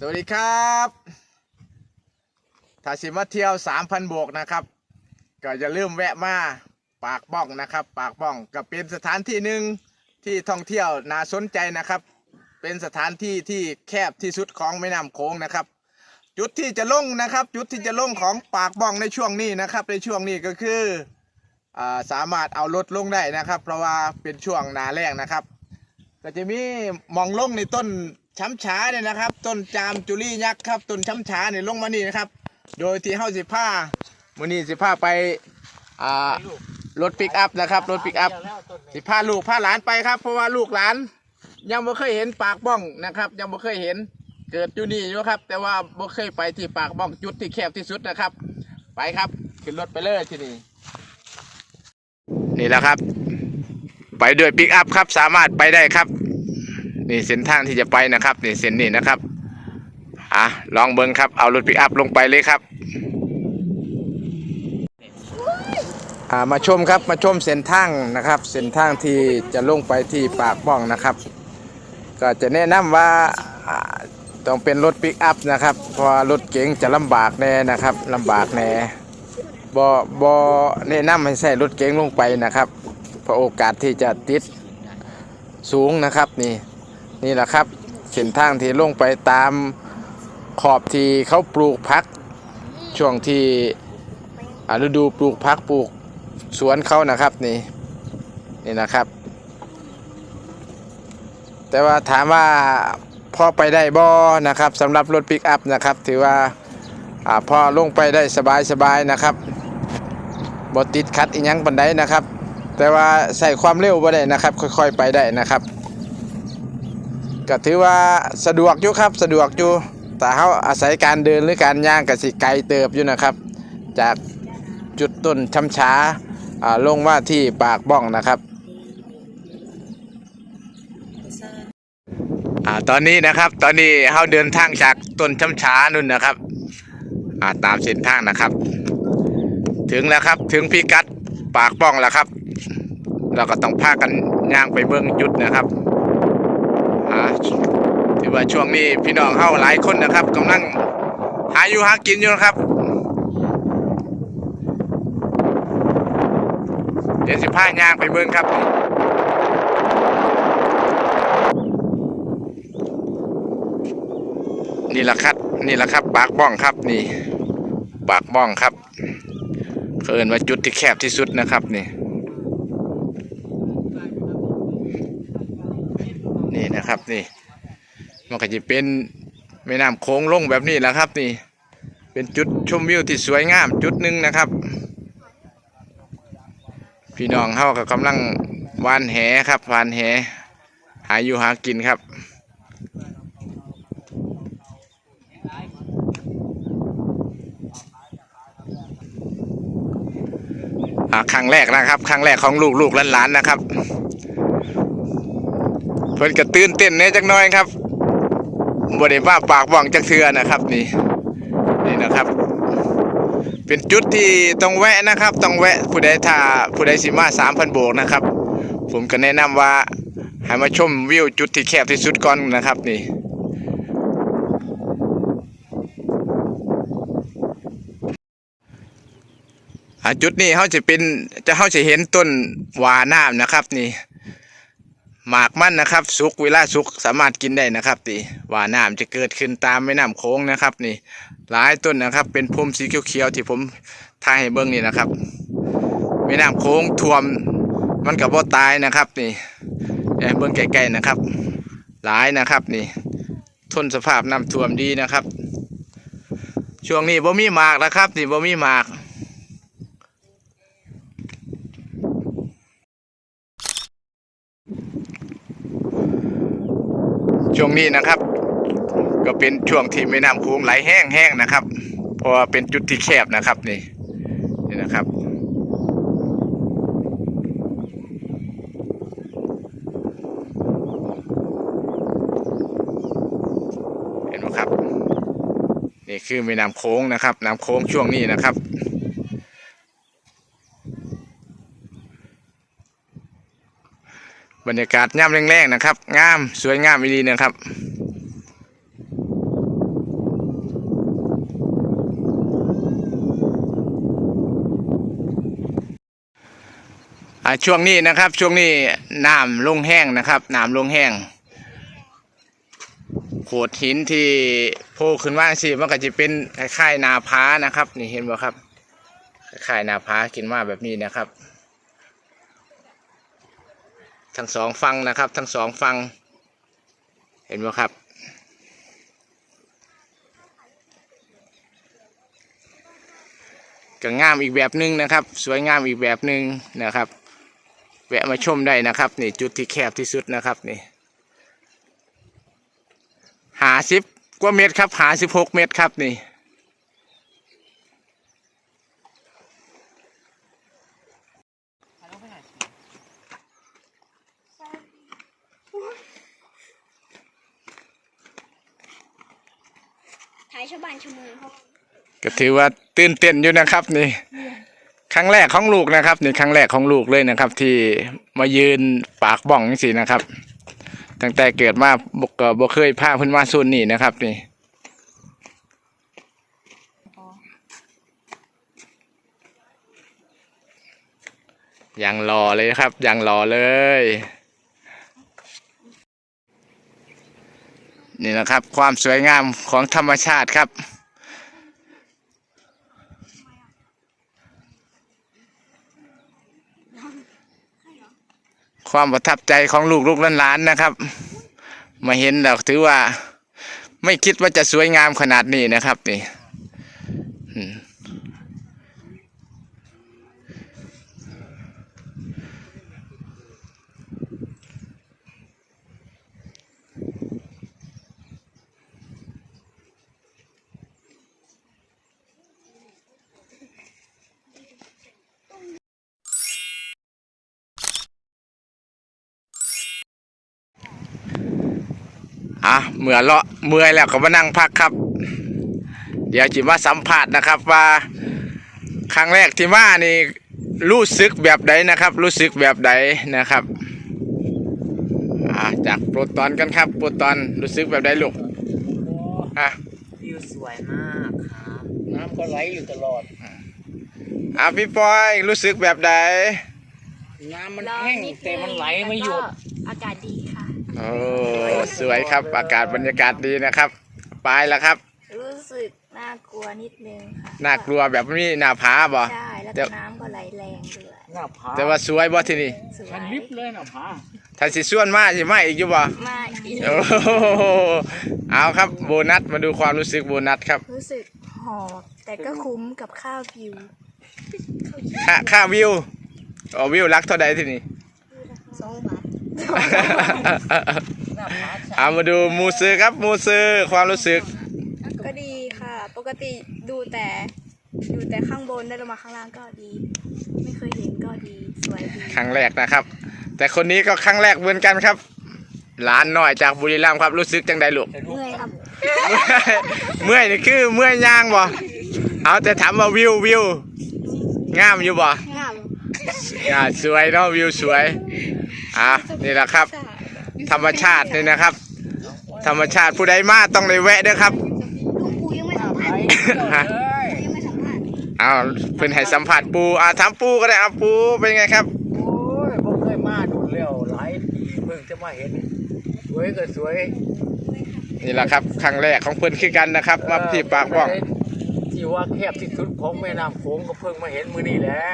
สวัสดีครับถ้าสิมาเที่ยวสามพันโบกนะครับ ก็จะเริ่าลืมแวะมาปากบ้องนะครับ ปากบ้องก็เป็นสถานที่หนึ่งที่ท่องเที่ยวน่าสนใจนะครับ เป็นสถานที่ที่แคบที่สุดของแม่น้ำโขงนะครับ จุดที่จะลงนะครับ จุดที่จะลงของปากบ้องในช่วงนี้นะครับ ในช่วงนี้ก็คืออาสามารถเอารถลงได้นะครับ เพราะว่าเป็นช่วงหนาแรงนะครับ ก็จะมีมองลงในต้น ช้ำฉาเนี่ยนะครับ ต้นจามจุลี่ยักษ์ครับต้นช้ำฉาเนี่ยลงมานี่นะครับ โดยที่เฮาสิผ้ามือนี้สิผ้าไปอ่ารถปิกอัพนะครับรถปิกอัพสิผ้าลูกผ้าหลานไปครับ เพราะว่าลูกหลาน ยังบ่เคยเห็นปากบ้องนะครับ ยังบ่เคยเห็นเกิดอยู่นี่อยู่ครับ แต่ว่าบ่เคยไปที่ปากบ้องจุดที่แคบที่สุดนะครับ ไปครับขึ้นรถไปเลยที่นี่นี่แหละครับ ไปด้วยปิกอัพครับสามารถไปได้ครับ นี่เส้นทางที่จะไปนะครับนี่เส้นนี้นะครับอะลองเบิ้งครับเอารถปิกอัพลงไปเลยครับอ่ามาชมครับมาชมเส้นทางนะครับ เส้นทางที่จะลงไปที่ปากบ้องนะครับ ก็จะแนะนำว่าอ่าต้องเป็นรถปิกอัพนะครับเพราะรถเก๋งจะลำบากแน่นะครับลำบากแน่บอบอแนะนำให้ใส่รถเก๋งลงไปนะครับเพราะโอกาสที่จะติดสูงนะครับนี่ นี่แหละครับเส้นทางที่ลงไปตามขอบที่เขาปลูกพัก ช่วงที่ฤดูปลูกพักปลูกสวนเขานะครับนี่นี่นะครับ แต่ว่าถามว่าพอไปได้บ่นะครับสำหรับรถปิกอัพนะครับ ถือว่าอ่าพอลงไปได้สบายสบายๆนะครับบ่ติดขัดอีหยังปันไดนะครับ แต่ว่าใส่ความเร็วบ่ได้นะครับ ค่อยๆไปได้นะครับ ก็ถือว่าสะดวกอยู่ครับสะดวกอยู่แต่เขาอาศัยการเดินหรือการย่างกับสิไกลเติบอยู่นะครับ จากจุดต้นช้ำช้าอ่าลงมาที่ปากบ้องนะครับอ่าตอนนี้นะครับตอนนี้เขาเดินทางจากต้นช้ำช้านู่นนะครับอ่าตามเส้นทางนะครับ ถึงแล้วครับถึงพิกัดปากบ้องแล้วครับ เราก็ต้องพากันย่างไปเบื้องจุดนะครับ ถือว่าช่วงนี้พี่น้องเฮาหลายคนนะครับกำลังหาอยู่หากินอยู่นะครับเดี๋ยวสิพายางไปเบื้งครับนี่แหละครับนี่แหละครับปากบ้องครับนี่ปากบ้องครับเคินว่าจุดที่แคบที่สุดนะครับนี่นี่นะครับนี่ มันก็จะเป็นแม่น้ำโค้งลงแบบนี้แหละครับ นี่ เป็นจุดชมวิวที่สวยงามจุดหนึ่งนะครับ พี่น้องเขาก็กำลังวานแหครับวานแห หาอยู่หากินครับอ่าครั้งแรกนะครับ ครั้งแรกของลูกลูกหลานๆนะครับ เพิ่นก็ตื่นเต้นแหน่จักน้อยครับ บ่ได้มาปากบ่องจักเทือนะครับ นี่นี่นะครับ เป็นจุดที่ต้องแวะนะครับ ต้องแวะผู้ใดถ้าผู้ใดสิมา3,000โบกนะครับ ผมก็แนะนำว่าให้มาชมวิวจุดที่แคบที่สุดก่อนนะครับนี่จุดนี้เขาจะเป็นจะเขาจะเห็นต้นวาน้ำนะครับ นี่ หมากมันนะครับสุกเวลาสุกสามารถกินได้นะครับนี่าน้ำจะเกิดขึ้นตามแม่น้ำโค้งนะครับ นี่ หลายต้นนะครับ เป็นพุ่มสีเขียวๆที่ผมถ่ายให้เบิ้งนี่นะครับแม่น้ำโค้งท่วมมันกับบ่ตายนะครับนี่ให้เบิ้งใกล้ๆนะครับ หลายนะครับนี่ ทนสภาพน้ำท่วมดีนะครับ ช่วงนี้บ่มีหมากนะครับนี่บ่มีหมาก ช่วงนี้นะครับ ก็เป็นช่วงที่แม่น้ำโขงไหลแห้งๆนะครับ เพราะว่าเป็นจุดที่แคบนะครับนี่นี่นะครับเห็นไหมครับนี่คือแม่น้ำโค้งนะครับน้ำโค้งช่วงนี้นะครับ บรรยากาศง่มแรงๆนะครับ งามสวยงามดีนะครับช่วงนี้นะครับช่วงนี้น้ำลงแห้งนะครับน้ำลงแห้งโขดหินที่โผล่ขึ้นว่างสิมันก็จะเป็นคล้ายๆนาพ้านะครับ นี่เห็นไหมครับคล้ายๆนาพ้ากินว่าแบบนี้นะครับ ทั้งสองฟังนะครับ ทั้งสองฟัง เห็นบ่ครับ ก็งามอีกแบบหนึ่งนะครับ สวยงามอีกแบบหนึ่งนะครับแวะมาชมได้นะครับนี่จุดที่แคบที่สุดนะครับนี่หาสิบกว่าเมตรครับหาสิบหกเมตรครับนี่ายชาวบ้านชาวเมืองเขาก็ถือว่าตื่นเต้นอยู่นะครับนี่ครั้งแรกของลูกนะครับนี่ครั้งแรกของลูกเลยนะครับ ที่มายืนปากบ้องนี่สินะครับ ตั้งแต่เกิดมาบกก็บ่เคยพาเพิ่นมาส่วนนี้นะครับ นี่ยังรอเลยครับยังรอเลย นี่นะครับ ความสวยงามของธรรมชาติครับความประทับใจของลูกลูกหลานๆนะครับ มาเห็นแล้วถือว่าไม่คิดว่าจะสวยงามขนาดนี้นะครับนี่ อะเมื่อเลาะเมื่อยแล้วก็มานั่งพักครับ เดี๋ยวจิมาสัมผัสนะครับว่า ครั้งแรกที่มานี่รู้สึกแบบใดนะครับ รู้สึกแบบใดนะครับอ่าจากโปรตอนกันครับโปรตอนรู้สึกแบบใดลูกอะวิวสวยมากครับน้ำก็ไหลอยู่ตลอดอะพี่ปอยรู้สึกแบบใดน้ำมันแห้งแต่มันไหลไม่หยุดอากาศดีค่ะ โอ้สวยครับ อากาศบรรยากาศดีนะครับ ไปแล้วครับ รู้สึกน่ากลัวนิดนึงค่ะน่ากลัวแบบนี้หน้าผาบ่ใช่แล้วแต่ก็น้ำก็ไหลแรงด้วยหน้าผาแต่ว่าสวยบ่ที่นี่สวยมันลิบเลยหน้าผาถ้าสิส่วนมาสิมาอีกอยู่บ่มากอีกโอ้โหเอาครับโบนัสมาดูความรู้สึกโบนัสครับ รู้สึกหอบแต่ก็คุ้มกับข้าววิวค่าค่าวิวอ๋อวิวรักเท่าใดที่นี่สองบาทหน้าผา เอามาดูมูซื้อครับมูซื้อความรู้สึก ก็ดีค่ะ ปกติดูแต่ดูแต่ข้างบนได้ลงมาข้างล่างก็ดี ไม่เคยเห็นก็ดีสวยดีครั้งแรกนะครับ แต่คนนี้ก็ครั้งแรกเหมือนกันครับหลานหน่อยจากบุรีรัมย์ครับรู้สึกจังใดลูกเมื่อยครับเมื่อยนี่คือเมื่อยย่างบ่เอาแต่ถามว่าวิววิวงามอยู่บ่งามอ่าสวยเนาะวิวสวย อะนี่แหละครับ ธรรมชาตินี่นะครับ ธรรมชาติผู้ใดมาต้องได้แวะเด้อครับลุงปูยังไม่สัมภาษณ์ฮะยังไม่สัมภาษณ์เอาเพิ่นให้สัมผัสปูอ่าถามปูก็ได้เอาปูเป็นไงครับโอ้ยผมเคยมาดูแล้วหลายปีเพิ่งจะมาเห็นสวยก็สวยนี่แหละครับครั้งแรกของเพิ่นคือกันนะครับมาที่ปากบอกที่ว่าแคบที่สุดของแม่น้ำโขงก็เพิ่งมาเห็นมือนี่แหละ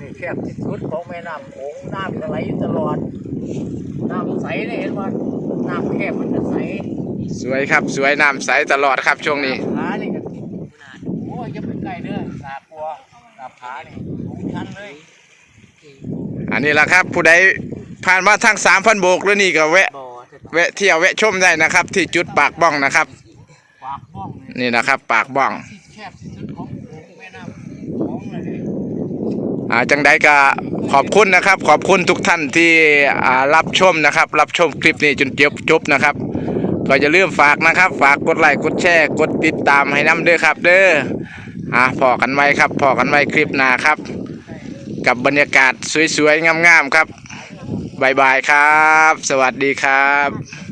นี่แคบที่สุดของแม่น้ำโขงน้ำก็ไหลอยู่ตลอด น้ำใสเนี่ยเห็นว่าน้ำแคบมันจะใสสวยครับสวยน้ำใสตลอดครับช่วงนี้ผานี่ก็โอ้ยจะไปใกล้เด้อน่ากลัวหน้าผานี่สูงชันเลยอันนี้แหละครับผู้ใดผ่านมาทางสามพันโบกแล้วนี่ก็แวะบ่อแวะเที่ยวแวะชมได้นะครับ ที่จุดปากบ้องนะครับ ปากบ้องเนี่ยนี่นะครับ ปากบ้องที่แคบที่สุดของโขงแม่น้ำโขงเลยเนี่ยอ่าจังใดก็ ขอบคุณนะครับ ขอบคุณทุกท่านที่รับชมนะครับ รับชมคลิปนี้จนจบจบนะครับ ก็อย่าลืมฝากนะครับ ฝากกดไลค์กดแชร์กดติดตามให้น้ำเด้อครับ เด้ออ่าพอกันไว้ครับพอกันไว้คลิปหน้าครับ กับบรรยากาศสวยๆงามๆครับบายบายครับ สวัสดีครับ